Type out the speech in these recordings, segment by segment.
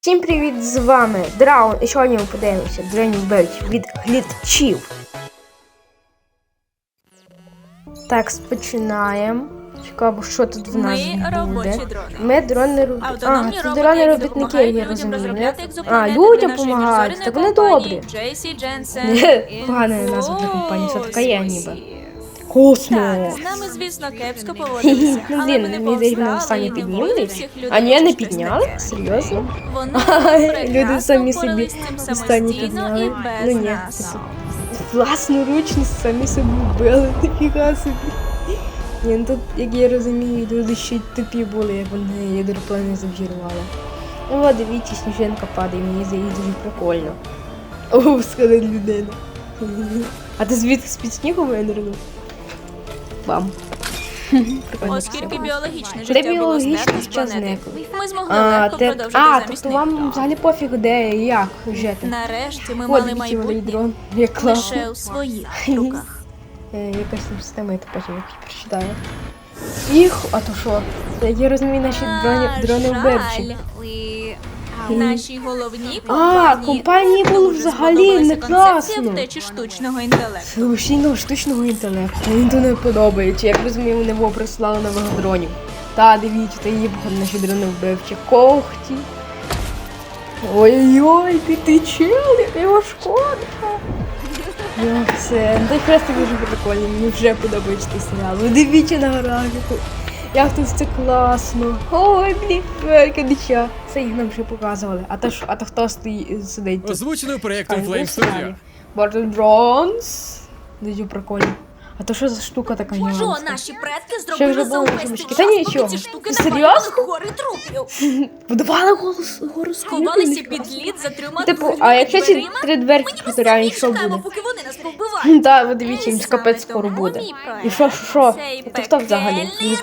Всім привіт, з вами Драун, і сьогодні ми подивимося дронів бельч від глітчів. Так, починаємо. Цікаво, що тут в нас Ми робочі буде. дрони. Ми дрони робітники. Автономні А, це роботи, дрони робітники, допомагають я людям розумію. розробляти А, екзопланети людям нашої допомагають, так вони компанії добрі. JC Jensen погана назва для компанії, це така є ніби. Космо. Так, з нами, звісно, кепсько поводилися, Ну, але ми не мені здається, вони повстали і не підняли. всіх людей А ні, не підняли? Серйозно? Вони Люди прекрасно самі собі впорались з цим останні самостійно підняли. і без Ну ні, нас. власноручно самі себе вбили, ніфіга собі. Ні, ну тут, як я розумію, люди ще й тупі були, як вони ядроплани завжірвали. Ну от дивіться, сніжинка падає, мені здається дуже прикольно. О, сказала людина. А ти звідки з-під снігу винирнув? Прикольно. Оскільки біологічне життя було біологічне з життя планети, зникло? ми змогли А, легко те... продовжити а замість тобто них. вам взагалі пофіг, де і як жити. Нарешті ми От мали майбутнє. Як лише у своїх руках. Е, Якась там система, я то потім прочитаю. Їх, а то що? Я розумію, наші дрони, дрони жаль, вбивчі. Наші головні А, компанії компанії було дуже взагалі сподобалася не концепція класно. втечі штучного інтелекту. Слушайного штучного інтелекту. Мені то не подобається. Як розумію, вони його прислали нових дронів. Та, дивіться, та є походу наші дрони вбивчі. Когті. Ой-ой, ти ти чел, яка його шкода. Ну, Той хрестик дуже прикольний, мені вже подобається цей серіал. Ви дивіться на графіку. Як тут це класно. Ой, блін, дича. Це їх нам вже показували. А то, ж- а то хто стоїть, сидить Озвучено проєктом Flame Studio. Battle Drones. Дуже прикольно. А то що за штука така Що наші предки Ще зробили вже за було увесь час, нічого. поки ці штуки Серйозно? напалювали гори трупів. Будували голос гору Ховалися під лід за трьома Типу, а якщо ці дверима? три Ми дверки ніби що чекаємо, буде? поки вони нас повбивають. Так, ви дивіться, їм капець скоро буде. І що, що, що? Це хто взагалі? Мені.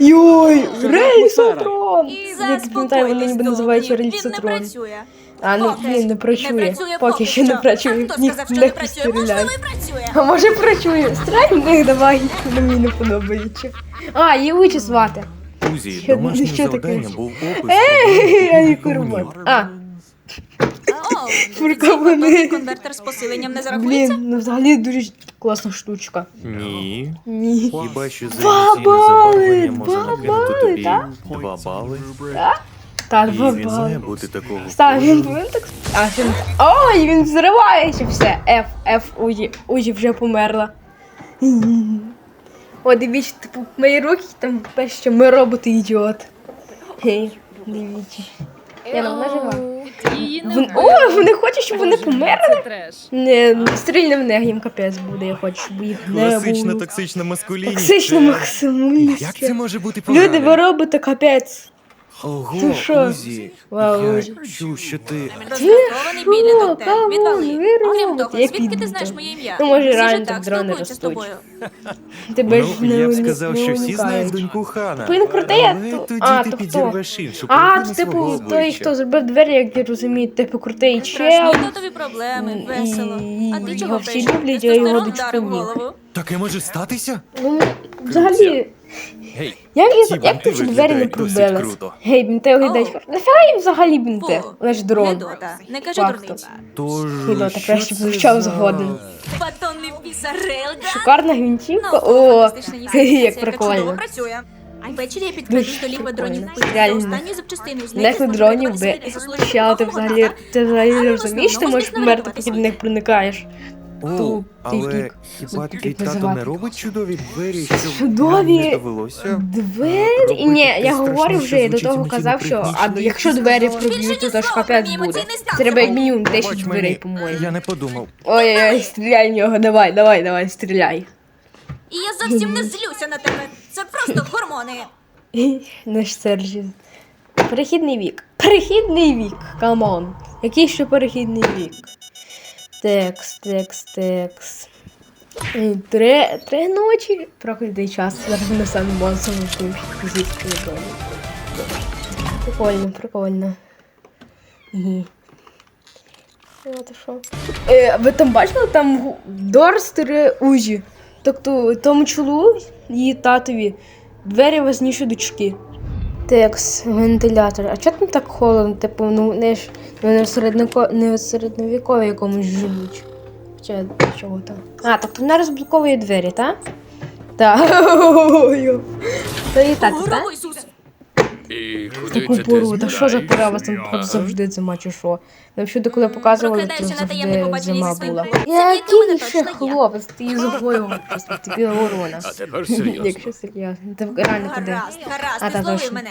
Йой, рейсотрон! І пам'ятаю, вони ніби називають заспокойтесь, Він не рельсотрон. працює. А ну, він не Не працює. Поки що не працює. А хто сказав, що не не працює? Можливо, і працює. А може працює? Стрель в них давай, мені не подобається. А, її Учі звати. Узі, Що- таке? був опис. Я її курва. А, потужний конвертер з посиленням не зарахується? блін, ну взагалі дуже класна штучка. Ні. Ні. Хіба що за Два емоційне бали, забарвлення може два накинути тобі так? два бали. Та І він має бути такого. Став, він повинен так. А, він. Ой, він взривається все. Ф, Ф, Узі. Узі вже померла. О, дивіться, типу, мої руки там пише, що ми роботи ідіот. Гей, дивіться. Я жива. Її не Вон, о, вони хочуть, щоб вони померли? Це треш. Не, стрільне в них їм капець буде, я хочу, щоб їх не Класична було. токсична маскулінність. Токсично Це- Як це може бути Люди, ви робите капець. Ого, Ти що? Узі. Вау, Я Узі. чув, що ти... Роздратований білі що? доктор. Камон, Відвали. ви Окрім того, як звідки ти підете. знаєш моє ім'я? Ну, може, Всі ж реально так так дрони спілкуються з ростуть. тобою. Тебе ж Ну, не я б сказав, що всі знають доньку Хана. Він крутий, а Але то- тоді а, ти то хто? підірвеш іншу А, половину то, типу, той, обличчя. хто зробив двері, як я розумію, типу крутий чел. Страшні татові проблеми, весело. А ти і чого його всі прийшов? люблять, а його Тестостерон дочку вдарив ні. голову. Таке може статися? Ну, взагалі, Гей, як, я, ці як бінти тут двері не виглядають досить пробились? круто. Гей, бінти оглядають. О. Нафіга їм взагалі бінти? Фу, Лиш дрон. Не кажи Фактом. дурниць. Тож, Гідота, що краще це вивчав за- згоден. Батонний. Шикарна гвинтівка. Ну, О, як прикольно. працює. Ввечері я підкладу Дуже до лігва дронів Реально. з них Нехай дронів би. Ща, ти взагалі, ти взагалі не розумієш, ти можеш померти, поки до них проникаєш. О, Ту- але хіба пік тато не робить чудові двері, щоб Чудові нам не довелося? Двері? Робити Ні, я говорю вже я до того казав, що а якщо двері проб'ють, то ж капець буде. Треба як мінімум Пробач 10 мені, дверей, по-моєму. Я не подумав. Ой-ой-ой, стріляй в нього, давай, давай, давай, стріляй. І я зовсім не злюся на тебе. Це просто гормони. Наш Сержі. Перехідний вік. Перехідний вік, камон. Який ще перехідний вік? Текс, текс, текс. Е, Три, три ночі. Проклятий час. Зараз ми саме монстром фізичні долі. Прикольно, прикольно. Ні. От що. Е, ви там бачили там Дорстери Узі? Тобто тому чолу її татові двері важніше дочки. Текс, вентилятор. А чого там так холодно? Типу, ну не ж в середнико... не в середньовікові якомусь живуть. Хоча чого там? А, так вона розблоковує двері, так? Так. Та і так, так? Здорово, Ісус! І куди Таку пору, та що за пора вас там походу завжди зима чи що? Нам всюди, коли показували, то завжди зима була. Який ще хлопець, ти її зубою просто тобі ворона. А тепер серйозно. Якщо серйозно, ти реально куди? Гаразд, гаразд, ти зловив мене.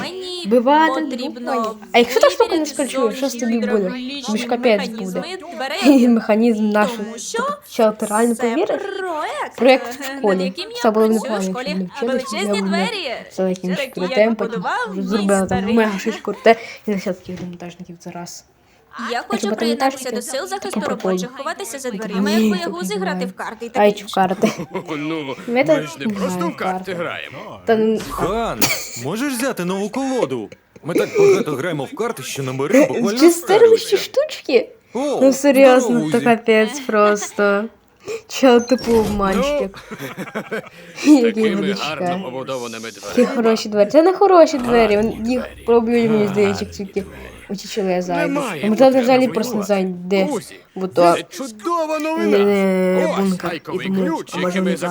Мені Бивати потрібно. А якщо та штука не скачує, що з тобі буде? Тобі ж капець буде. І механізм нашого. Що ти реально повіриш? проект, Проект в над школі. Все було не А величезні двері, Все якимось крутим, потім зробила там мега щось круте і на таких демонтажників зараз. Я хочу приєднатися до сил захисту таке прикольно. робочих, ховатися за дверима, як боягузи, грати в карти і таке чу інше. Ну. Ми ж не просто граємо в карти карти. граємо. Та Хан, можеш взяти нову колоду? Ми так багато граємо в карти, що наберемо буквально чи стервищі стерлися. штучки? О, Ну серйозно, здорово, то Узі. капець просто. Чел типу обманщик. Який Такими гарно побудованими Які дверима. хороші двері. Це не хороші двері, їх роблять, мені здається, тільки учителя я зайду. Немає Можливо, ти взагалі просто не зайдеш. знають, де. Узі, Бо то Це чудова новина. Ось бункер. І тому, ключ, а може яким не на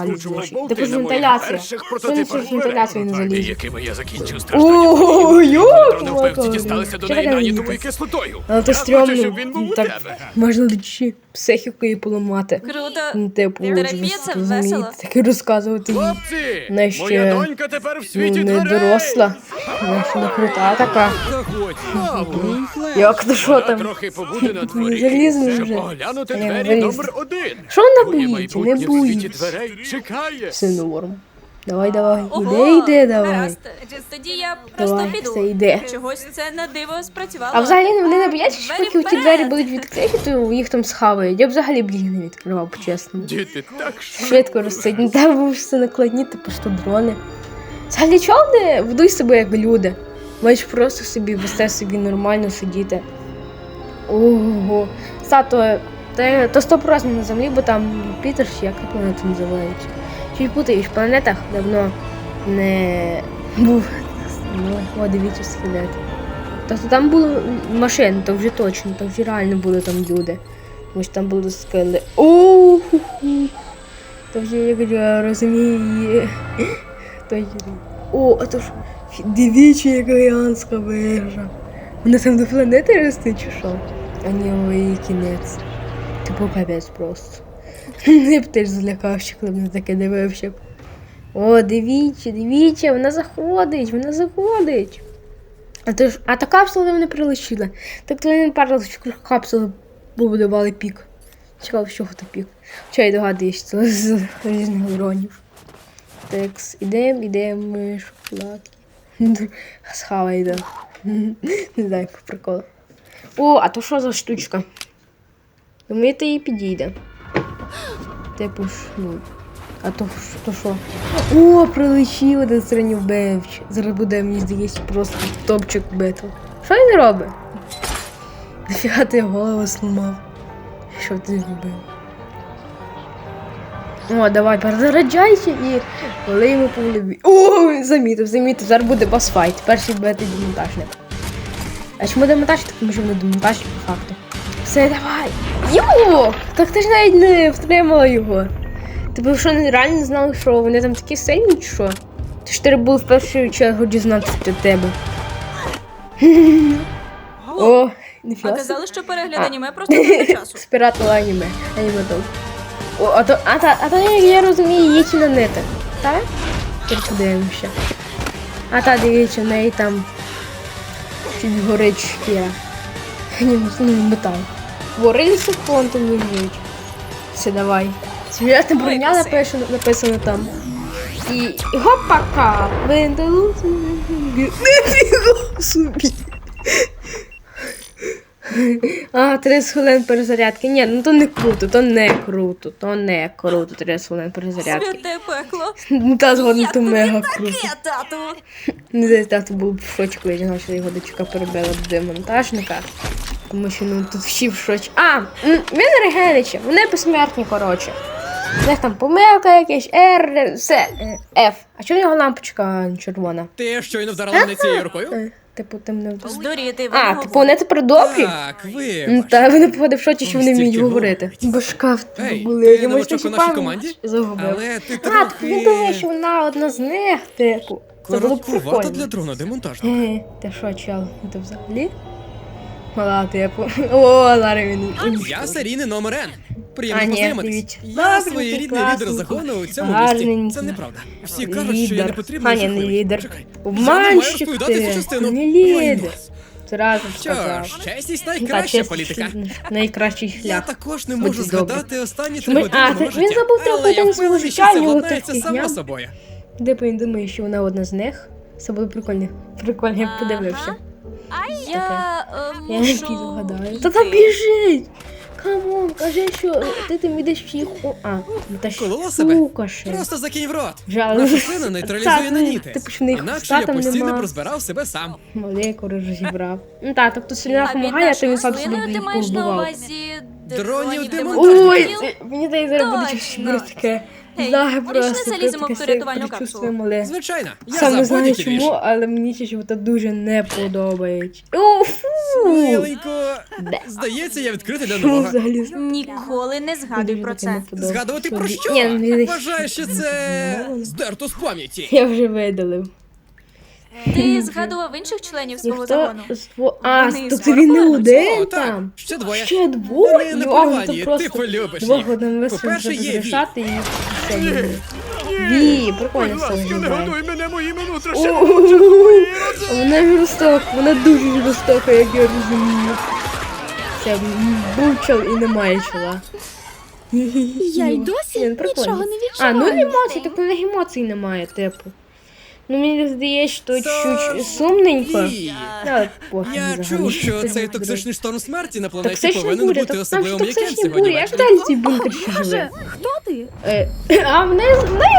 моїх вентиляція. перших прототипах це з не дверей, якими я закінчив страждання. Дісталися до неї нанятовою Але кислотою. то стрьомно. Так, можна дочі психікою поламати. Круто. Ну, Типу, вже розумієте, таке розказувати. їй. Хлопці, моя донька тепер в світі не дверей. доросла. Вона ще не крута така. Як то що там? трохи побуде на дворі, залізли щоб вже. оглянути Я двері вилізла. номер один. Що вона Твоє боїться? Не майбутнє в світі боїться. дверей чекає. Все норм. Давай, давай. Ого, Іде, йде, давай. гаразд. Тоді я просто Давай, піду. все, йде. Чогось це на диво спрацювало. А взагалі вони не бояться, що Двері поки ті вперед. двері будуть відкриті, то їх там схавають. Я б взагалі б їх не відкривав, по-чесному. Діти так Швидко розсидні. Там був все накладні, типу що дрони. Взагалі чого не ведуть себе як люди? Маєш просто собі вести собі нормально сидіти. Ого. Стато, то, то 100% на землі, бо там Пітер, чи як планета називається. Чи путаєш, в планетах давно не був. Ну, О, дивіться скелет. Тобто там було машини, то вже точно, то вже реально були там люди. Ось там були скели. Оу! То вже я розумію. О, а то ж дивіться, яка гігантська вежа. Вона там до планети росте чи що? А ні, ой, кінець. Типу капець просто. Не б теж злякався, коли б на таке дивився. О, дивіться, дивіться, вона заходить, вона заходить. А то ж, а та капсула вони прилетіли. Так то не парили, що капсули побудували пік. З чого то пік. Чай догадуєш, це з різних дронів. Текс, ідем, ідем, ми шоколадки. Схава йде. Не знаю, по приколу. О, а то що за штучка? Думаєте, їй підійде. Типу ж, ну. А то, то? О, прилетів один сиренів бевч. Зараз буде, мені здається, просто топчик битв. Що він робить? Нафіга ти голову сломав? Що ти зробив? О, давай, перезаряджайся і коли йому по голові. О, замітив, замітив. Зараз буде босфайт. Перший бити демонтажник. А чому демонтажник? Тому що вони демонтажник по факту. Все, давай. Йо! Так ти ж навіть не втримала його. Ти що не реально не знали, що вони там такі сильні, чи що? Ти ж треба було в першу чергу дізнатися від тебе. О, А казали, що перегляд аніме просто не часу. Спиратила аніме. Аніметол. О, а то, а та, а то як я розумію, є ці на нети. Так? Тільки подивимося. А та дивіться, в неї там чуть горить. Ні, ну метал. Ворилися фронтом лежить. Все, давай. Серйозна броня написано, написано там. І, гопака! гопака! Не Нифіга собі. А, 30 хвилин перезарядки. Ні, ну то не круто, то не круто, то не круто. 30 хвилин перезарядки. Святе пекло. Ну та згодом то мега круто. таке, тату? Не знаю, тату був в шоці, коли дізнав, що його дочка перебила до демонтажника. Тому що ну тут всі в шоці. А, він регениче, вони безсмертні, коротше. Десь там помилка якась, R, все, F. А чому його лампочка червона? Ти щойно вдарила мене цією рукою? Е, Типу, там не вдос- Здуріти, ви А, типу, вони тепер добрі? Так, ви. Та вони походу в шоці, що вони вміють говорити. Бо шкаф тебе Ей, були. ти я новачок у нашій команді? Загубив. Але ти А, так він думає, що вона одна з них, типу. Це було б Короткувата прикольно. для дрона демонтажного. Е, ти що, чел, ти взагалі? Мала, типу. О, зараз він. Я серійний номер Н. Приємно познайомитись. Я своєрідний лідер загону у цьому місті. Це неправда. Всі кажуть, що я не Лідер. потрібний. Не лідер. Обманщик Я ти. Не лідер. Зразу Що ж, чесність найкраща чесно, політика. Найкращий шлях. Я також не можу згадати останні три години а, він забув трохи Але свого життя, у нього владнається само собою. Де він думає, що вона одна з них? Це буде прикольно. Прикольно, я подивився. Я е, Я не мушу гадаю. Та там біжить! Камон, кажи, що ти там ідеш їх О, а, ну та Колола себе? штука ще. Просто закинь в рот. Жаль. Наша сина нейтралізує Так, наніти. типу, що в них Інакше я постійно нема. б себе сам. Молеку розібрав. Ну так, тобто сильна допомагає, а ти він сам собі ти маєш на повбивав. увазі Дронів демонтажників. Ой, це- мені здається, зараз буде щось Точно. буде таке. Вони ж не просто. заліземо таке в рятувальну капсулу. мале. Звичайно, я Сам не за знаю будь-які чому, віж. але мені ще чого-то дуже не подобається. О, фу! Миленько. Здається, я відкритий для Що нового. взагалі? Ніколи не згадуй про це. Згадувати про що? Ні, не- Вважаю, що це здерто з пам'яті. Я вже видалив. Ти згадував інших членів свого Ніхто загону? з тво- А, Вони тобто він не скоро один О, так, там. ще двоє. Ще двоє? Вони не Йо, ну ти просто полюбиш двох їх. одним вистрілом По-перше, є Ві. і все буде. Ві, прикольно все виглядає. мене моїми внутрішніми. Вона жорстока, вона дуже жорстока, як я розумію. Це бучал і немає чола. Я й досі Ні, нічого не А, ну відчуваю. емоцій, так у них емоцій немає, типу. Ну мені здається, що Це чуть сумненько. Ві. Але Я взагалі. чув, що цей токсичний шторм смерті на планеті Токсичні повинен бурі, бути так там особливим токсичні сьогодні як ввечері. далі цей бункер ще живе? Боже, хто ти? Е, А в неї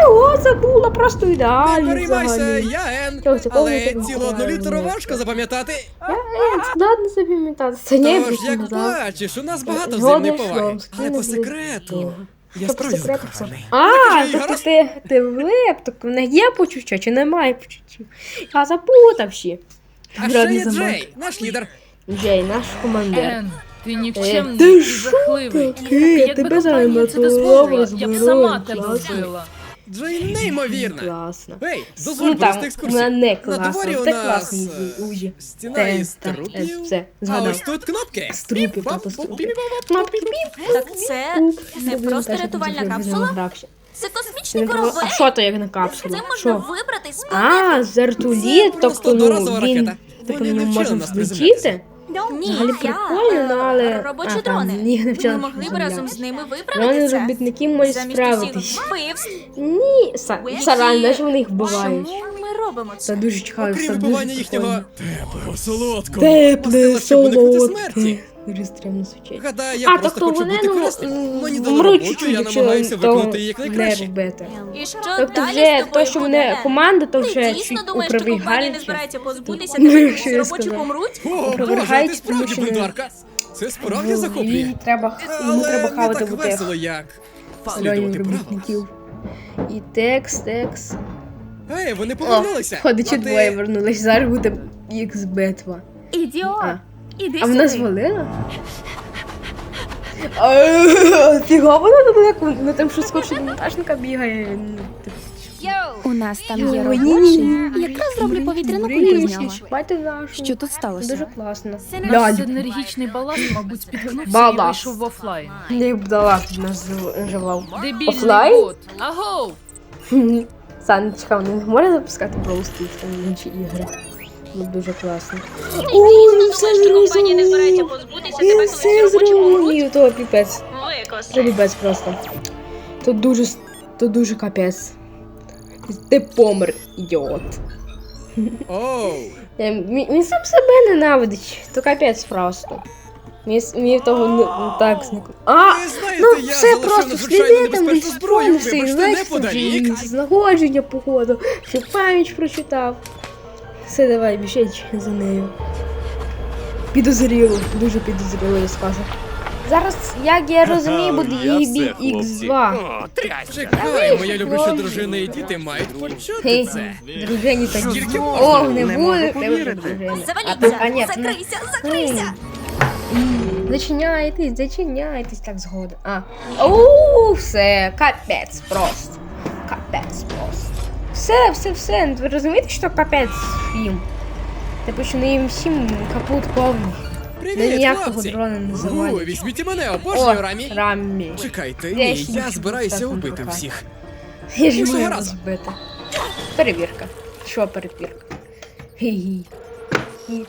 його забула просто Не ідеально переймайся, взагалі. я Ен, але цілу одну неправильно. літеру важко запам'ятати. Я е, складно запам'ятати. Це не Тож, як бачиш, у нас багато Жодних взаємної поваги. слов, Але по секрету. Я Що по справді секрету закоханий. А, тобто ти, ти влип, так в неї є почуття чи немає почуттів? Я запутав ще. А ще є Джей, наш лідер. Джей, наш командир. Ен, ти Е, нікчемний ти і що жахливий. таке? Якби Тебе зараз компанія це дозволила, я б сама тебе вбила. Джей неймовірна. Класно. Ей, дозволь Ну провести екскурсію. вона не На класна, дворі у це нас класний е, стіна із так, трупів. е, все, А ось тут кнопки. Струпів, Піп-пап, тобто струпів. Кнопки, піп-піп. Так це не просто рятувальна капсула, це космічний А корабель. що то як на Це можна вибрати з. А, зертуліт, Це тобто ну, він, ракета. типу Вони на взлетіти? Ні, Взагалі я, прикольно, ну, але- е, робочі а, там дрони. Ні, не вчора. Ми могли б разом з ними виправити це. робітники можуть Замість справитись. усіх вбивств. Ні, са, саран, знаєш, вони їх вбивають. Чому ми робимо Це це? дуже чекаю, Окрім це дуже вибивання їхнього прикольно. теплого, солодкого. Тепле, щоб уникнути смерті. Дуже стрімно звучить. Гадаю, я А, просто тобто хочу вони, бути ну, корисним. м, Мені дали вмруть роботу, чуть-чуть, я намагаюся того виконати її як не найкраще. робити. І що Тобто далі вже з то, тобою що буде, вони команда, то Ти вже дійсно думаєш, що компанія не збирається позбутися Ну, робочі сказав. помруть? О, Боже, Опровергайте, ти справді тому що не-. Це справді Їй захоплює. треба, йому Але треба не хавати так весело, як слідувати правилам. І текс, текс. Ей, вони О, повернулися. ходить, А ти- двоє вернулись. Зараз буде ікс битва. Ідіот. А. Іди А вона звалила? Фіга вона тут як на там що скорше монтажника бігає. Ну, У нас там є Ой, робочий. Якраз зроблю повітряну кульку з нього. чіпайте нашу. Що тут сталося? Дуже класно. Наш енергічний баласт, мабуть, спіткнувся і вийшов в офлайн. Я б дала нас живав. Дебільний Офлайн? бот. Агоу! Санечка, вони не можуть запускати та інші ігри. Ну, дуже класно. О, він все зрозумів. Він все зрозумів. То піпець. То піпець просто. То дуже, с- то дуже капець. Ти помер, ідіот. Е, Він, сам себе ненавидить. То капець просто. Мені, того не, так зник. А! Ну, все просто сліди там зброю, знаєш, знаходження, походу, що пам'ять прочитав. Все, давай, біжить за нею. Підозріло, дуже підозріло, я скажу. Зараз, як я розумію, буде Я EB все, хлопці. X2. О, трясся. Чекай, моя любляча дружина і діти мають почути Хе, це. дружині так. Тільки О, не Не буде можу в тебе повірити. дружини. А Заваліться, поки ні, ну. закрийся, закрийся. М, Зачиняйтесь, зачиняйтесь, так згодом. А. Оу, все, капець просто. Капець просто. Все, все, все. Ви розумієте, що капець їм? Типу, що не їм всім капут повний. Привіт, ніякого хлопці. дрона не О, завалять. візьміть мене, О, обожнюю рамі. Рамі. Чекайте, Я ні, ще я нічого збираюся так не убити покажу. всіх. Я ж Іншого маю разу. розбити. Перевірка. Що перевірка? Хі-хі. Хі.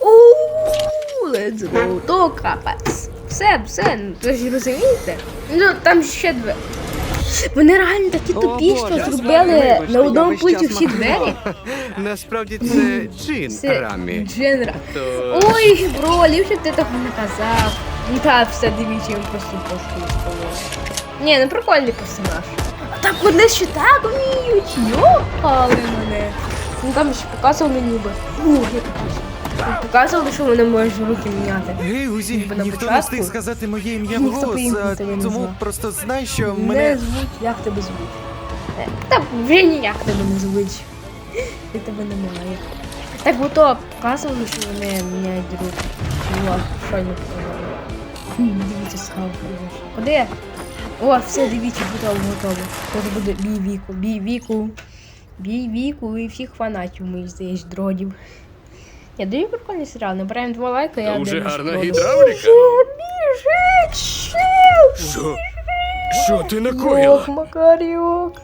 Ууу, let's go. То капець. Все, все, ну, ви ж розумієте? Ну, там ще дві. Вони реально такі тупі, що зробили на одному пульті всі двері. Насправді це джин рамі. Дженра. Ой, бро, ліпше ти того не казав. Ну так, все, дивіться, він просто пошли Ні, ну прикольний персонаж. А так вони ще так вміють, йопали мене. Ну там ще показували ніби. Ух, я такий. Показували, що вони можуть руки міняти. Гей, Узі, Ніби на ніхто не початку. встиг сказати моє ім'я Ніхто вголос, по-імені а не тому просто знай, що Не мене. звуть, як тебе звуть. Е, Та вже ніяк тебе не звуть. І тебе немає. Так ото показували, що вони міняють руки. Ну, а що не показали? Хм, Дивіться, схав. Куди? О, все, дивіться, готово, готово. Тут буде бій віку, бій віку. Бій віку і всіх фанатів моїх здається, дродів. Я даю прикольний серіал, набираємо два лайка, я Уже гарна гідравліка. Біжить, щел! Що? Що ти накоїла? Ох, Макаріок.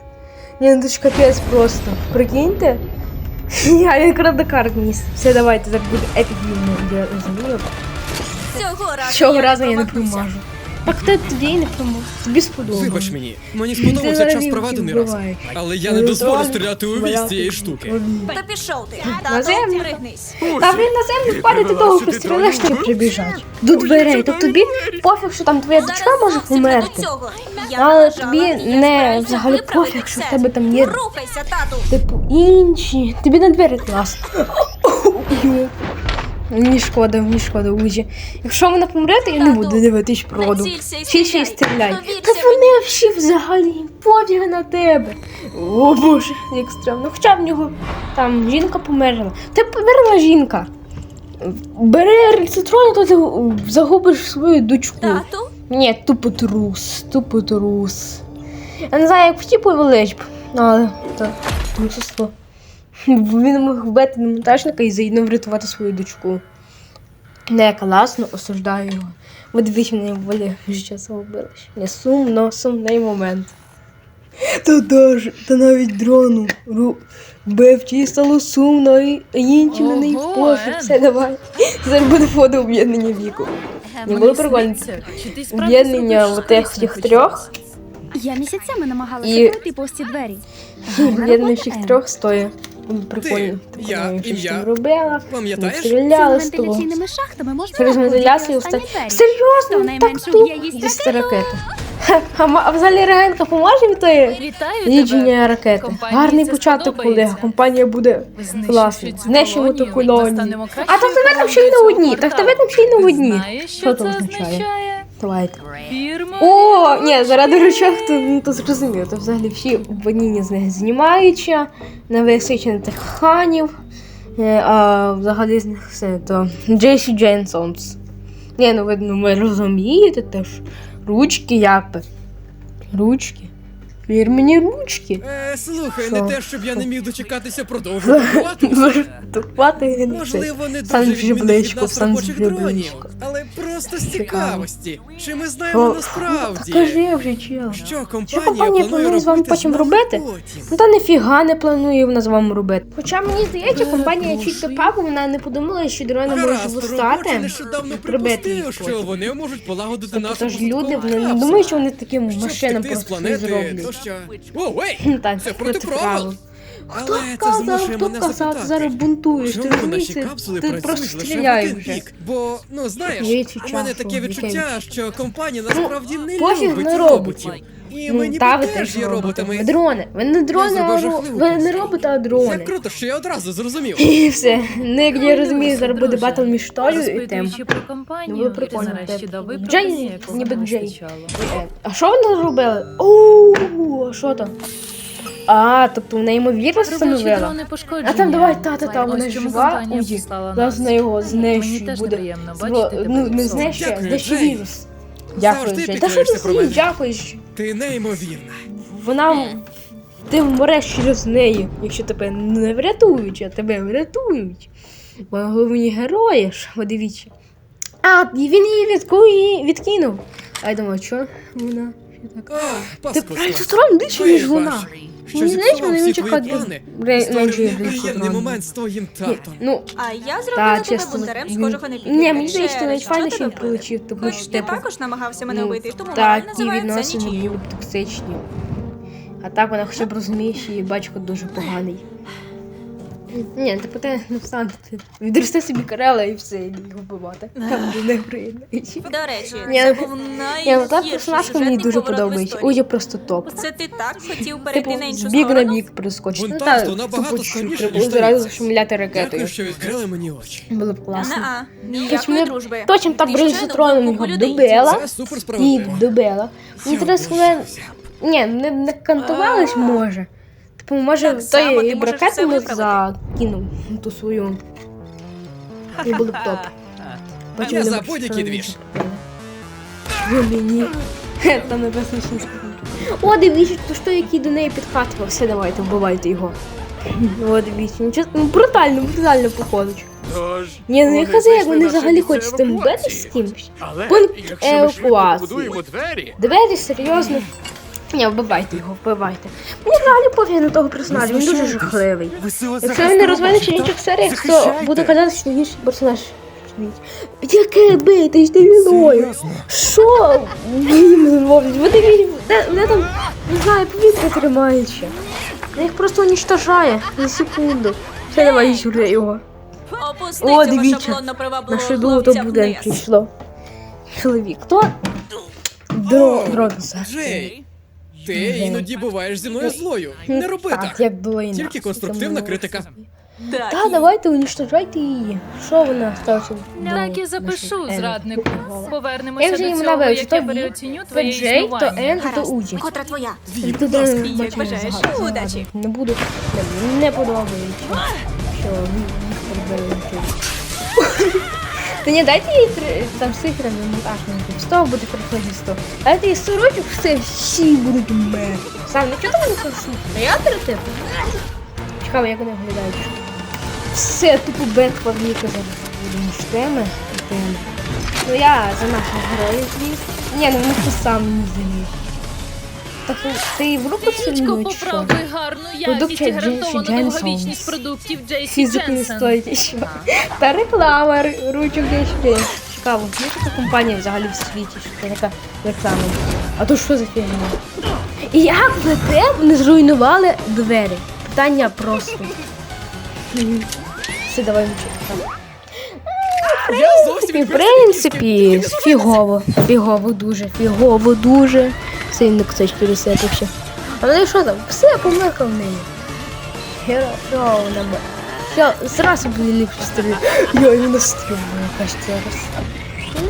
Ні, ну це ж капець просто. Прикиньте. Я якраз вниз. Все, давайте, зараз буде епік вільно, я розумію. Цього разу Цього я разу я не промажу. Так ти тоді і не промажу. Тобі сподобалось. Вибач мені, мені сподобався час проведений раз. Але я не дозволю стріляти у віз цієї штуки. Та пішов ти. На землю. пригнись. Та він на землю впаде до того, що що прибіжать. До дверей. Тобто тобі пофіг, що там твоя дочка може померти. Але тобі не взагалі пофіг, що в тебе там є Рухайся, тату. Типу, інші. Тобі на двері класно. Мені шкода, мені шкода, Узі. Якщо вона помре, то я не буду дивитись проду. націлься і стріляй. Та вони всі взагалі пофіг на тебе. О боже, як стрімно. Хоча в нього там жінка померла. Ти померла жінка. Бери рельцитрон, то ти загубиш свою дочку. Тату? Ні, тупо трус, тупо трус. Я не знаю, як всі повелич б, але то трусоство. Він мог вбити монтажника і заїдно врятувати свою дочку. Не класно, осуждаю його. Ви двічі не волі життя загубили. Не сумно, сумний момент. Та даже, та навіть дрону ру вбив, і стало сумно, і інші на неї пофіг. Все, давай. Зараз буде фото об'єднання віку. Не було прикольно. Об'єднання отих всіх трьох. Я місяцями намагалася І- пройти повз ці двері. Об'єднання всіх трьох стоїть. Прикольно. Ти, Прикольно, я, щось ім'я. там робила. Ми Пам'ятаєш? стріляли з того. вентиляційними шахтами можна Через вентиляцію. Хто Серйозно, найменше так вб'є Дісти ракету? Ха, А ма- а взагалі регенка поможе від тої Вітаю їдження ракети. Компанії Гарний це початок, сподобається. колега. Компанія буде цю Знищимо ту колонію. А так тебе там ще й на цього Так тебе там ще й на. Знаєш, Що це означає? Давайте. О, ні, заради речах то, ну, то зрозуміло. То взагалі всі обвиніння з них знімаються, на висичення тих ханів, е, а взагалі з них все то Джейсі Дженсонс. Ні, ну видно, ви розумієте теж. Ручки як би. Ручки. Фірмені ручки. Е, слухай, Що? не те, щоб я не міг дочекатися продовжувати. Це. Можливо, не дуже відмінних від нас робочих дронів, але просто з цікавості. Чи ми знаємо насправді, Кажи вже, чел. що компанія компанія планує з вами потім робити? Ну та ніфіга не планує вона з вами робити. Хоча мені здається, компанія Перепрошую. чуть бо вона не подумала, що робочі встати. нещодавно прибити що вони можуть полагодити Тобто нашу ж люди, вони не думають, що вони таким машинам просто то зроблять. Що... О, ей! Так, Це проти правил. Хто Але це казав, змушує хто мене казав, запитати, зараз бунтуєш, ти Чому наші розумієш? капсули Ти працюють просто лише в стріляєш один вже. бік? Бо, ну знаєш, у мене таке відчуття, що компанія Ну, насправді не пофіг любить не роботів. роботів. І Ну, ми та ніби теж теж є роботами. Дрони. Ви не дрони, а ро- ви не роботи, а дрони. Як круто, що я одразу зрозумів. І все. Ну, як я розумію, зараз буде батл між тою і тим. Про Ну, компанію, ви прикольно, до Джей, ніби не Джей. Е, А що вони зробили? Оу, а що там? А, тобто в Робочі встановила. А там давай та-та-та, Ось вона жива. Ой, зараз нас. на його Мені буде. Ну, не знищує, знищує вірус. Дякую, Завжди Джей. Та що ти про мене. дякую. Ти неймовірна. Вона ти вмреш через неї, якщо тебе не врятують, а тебе врятують. Бо головні герої ж, подивіться. А, і він її відку... відкинув. А я думаю, що вона. О, Ти паскудство. правильно странно дичі, ніж вона. бачення, Що Мені здається, зіпсував вони всі твої плани. ре- Створив неприємний момент з твоїм татом. Ну, А я та, зробила тебе чесно. бунтарем, він- схожого на Ні, мені підлітка. здається, Ще навіть раз, файно, що він тебе вбили? получив, тому Хоч що ти типу. також намагався мене Ну, вбити, тому мораль такі називається відносини нічиєю. токсичні. А так вона хоча б розуміє, що її батько дуже поганий. Ні, типу ти не встане. Відрости собі карела і все, і його вбивати. Там буде неприємно. До речі, Ні, це ну, був ну та найгірший персонажка мені сюжетний дуже поворот в подобається. історії. Ой, я просто топ. Це ти так хотів перейти Типу, на іншу з біг на сторону? бік перескочити. Ну Бунтарство так, набагато тупо складніше, треба ніж було зразу здається. шумляти ракетою. Дякую, що відкрили мені очі. Було б класно. На-а, Хоч ніякої мене дружби. Точно так Ти ще троном добру його добила. Це супер І справедливо. добила. Мені треба Боже. Ні, не, не кантувались, може. Типу, може, Так само той ти можеш ракету ми закинув ту свою. І було б топ. Бачу, Я за б будь-який двіж. Ви мені. Там написано що О, дивіться, то що який до неї підкатував. Все, давайте, вбивайте його. О, дивіться, чесно, ну, брутально, брутально походить. Тож, Ні, ну я вони як вони взагалі хочуть там бити з кимось. Але Пункт якщо ми швидко евакуації. побудуємо двері, Двері, серйозно. Ні, вбивайте його, вбивайте. Мені взагалі пофіг на того персонажа, він дуже жахливий. Якщо він не розвинеться в інших серіях, то буде казати, що інший персонаж. Яке бити, ж ти віною? Що? Їм роблять? Вони, ві- де- там, не знаю, повітря тримають ще. Їх просто унічтожає за секунду. Все, давай сюди його. О, дивіться, привабливого Наше дуло то буде прийшло. Чоловік, хто? Дро, Дронса. Ти іноді буваєш зі мною злою. Не роби Так, так. як Долина. Тільки конструктивна критика. Так, Та, давайте уничтожайте її. Що вона ставиться? Так і запишу, зраднику. Повернемося до цього, як то я переоціню То твоє Джей, то існування. Ен, то Гаразд. Уді. Котра твоя? Ві, будь ласка. Як бажаєш. Удачі. Не буду. Не, не подобається. Що їх прибили. Та ні, дайте їй три- там цифри на монтаж не буде. 100 буде приходити 100. Дайте їй 100 років, все, всі будуть умерти. Сам, ну чого ти мене? Реатори типу? Цікаво, як вони виглядають. Все, тупо бек павліка зараз буде між теми теми. Ну я за наших героїв, звісно. Ні, ну вони то сам не здається. Так ну, ти в руку Річко, цілуєш, що? попробуй гарну якість і Продукція гарантовану Джейсі довговічність продуктів Джейсі Фізику не Дженсен. стоїть ще. Та реклама р- ручок десь. Цікаво, є така компанія взагалі в світі, що це така реклама. А то що за фігня? І як за те вони зруйнували двері? Питання просто. Все, давай вчити. Я зовсім В принципі, фігово. Фігово дуже, фігово дуже. Сильно хтось пересипався. Але що там? Все помилка в неї. Гера, що вона б- Все, зразу буде ліпше стріляти. Я не настрілюю, якась зараз.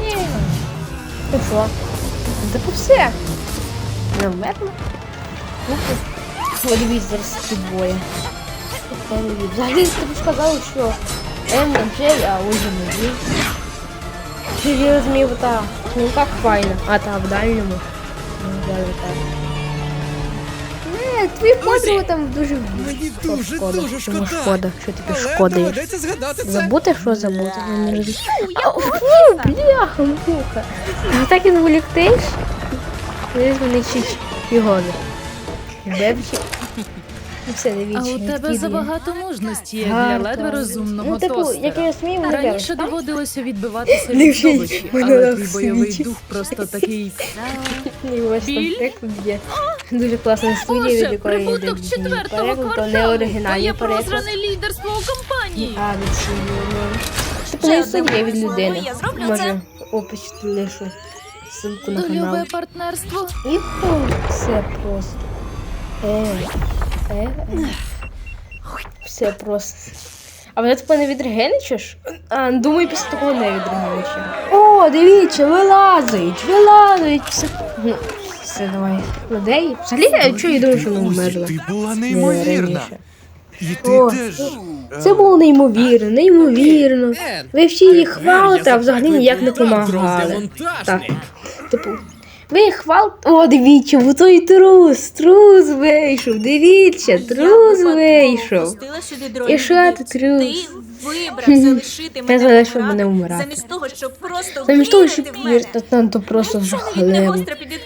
Ні. Ну що? Типу все. Не вмерла. Ну, О, дивіться, зараз ці двоє. Взагалі тобі сказали, що М Джей, а Озі не Джей. Чи я розумію, та ну так файно. А та в дальньому. Ну. Не, твої подруги там дуже Мені дуже, шкода? дуже шкода. шкода? Що тобі Але шкода? доведеться згадати це. Забути, що забути? Я не розумію. А, фу, Бляха, муха. Ну так і зволіктиш. Десь вони чуть фігони. Бебчі. Ну все, дивіться. А у тебе відкидує. забагато мужності як для Гарно. ледве розумного Ну, типу, як тостера. я смію, вони Раніше доводилося відбиватися від здобичі, мене але твій бойовий дух просто такий. І ось там Біль? приклад є. Дуже класна студія, від Боже, якої йде прибуток четвертого переклад, то не кварталу. оригінальний Твоє переклад. прозране лідерство у компанії. А, від. Типу Ще не одне студія від людини. я зроблю Може, це. лишу. ссылку на канал. Дольове партнерство. І все просто. Е, е, е. Все просто. А вона типа не відрегеничиш? А, думаю, після такого не відрегениче. О, дивіться, вилазить, вилазить. Все, ну, все давай. Людей. Взагалі, я чого я думаю, що вона вмерла. ти була неймовірна. І ти О, теж. Це було неймовірно, неймовірно. Ви всі її хвалите, а взагалі ніяк не Так. допомагали. монтажник. Типу, ви хвалите. О, дивіться, бо той трус, трус вийшов. Дивіться, трус вийшов. І що ти трус? Ти вибрав залишити Ти мене залишив мене вмирати. замість того, щоб просто Замість того, щоб вірити там то просто жахливо.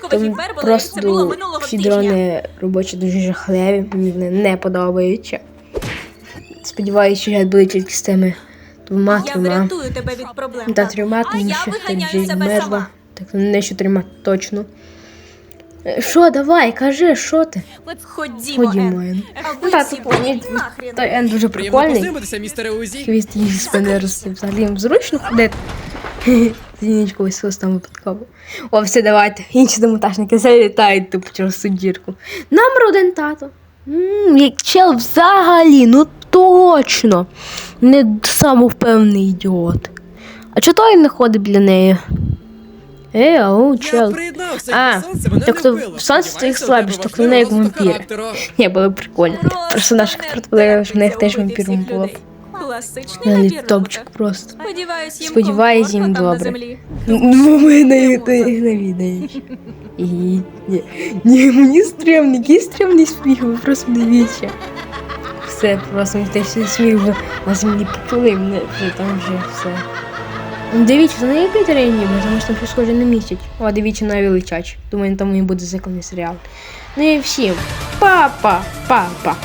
Там просто всі дрони робочі дуже жахливі, мені вони не подобаються. Сподіваюся, що я буду тільки з тими двома Я трьома. врятую тебе від проблем. Та трьома, тому я що ти вже вмерла. Так не що трьома точно. Е, Що, давай, кажи, що ти? Ходімо, Ходімо, Ен. Ну ви та всі пойдіть ні, той Ен дуже прикольний. познайомитися, містере Узі. Хвіст її спини росте. Взагалі їм зручно ходити. Зінічку ось хвостом випадково. О, все, давайте. Інші демонтажники залітають тупо через цю дірку. Номер один тато. М, Як чел взагалі, ну точно. Не самовпевнений ідіот. А чого той не ходить біля неї? Е, ау, чел. А, так не то вбило. сонце у слабість, тебе так вони як вампіри. Ні, було прикольно. Просто наших не предполагав, що в них теж вампіром було. всіх. Класичний топчик просто. Сподіваюсь, їм комфортно добре. на. Ну, мене ти не відаєш. І ні, ні, мені стрімно, який стрімний сміх, ви просто дивіться. Все, просто мені те всі сміх вже на землі почули, і мене вже там вже все. Дивіться, є Пітер ніби, тому що там щось схоже на місяць. О, дивіться, на величач. Думаю, там і буде законний серіал. Ну і всім. Папа, папа.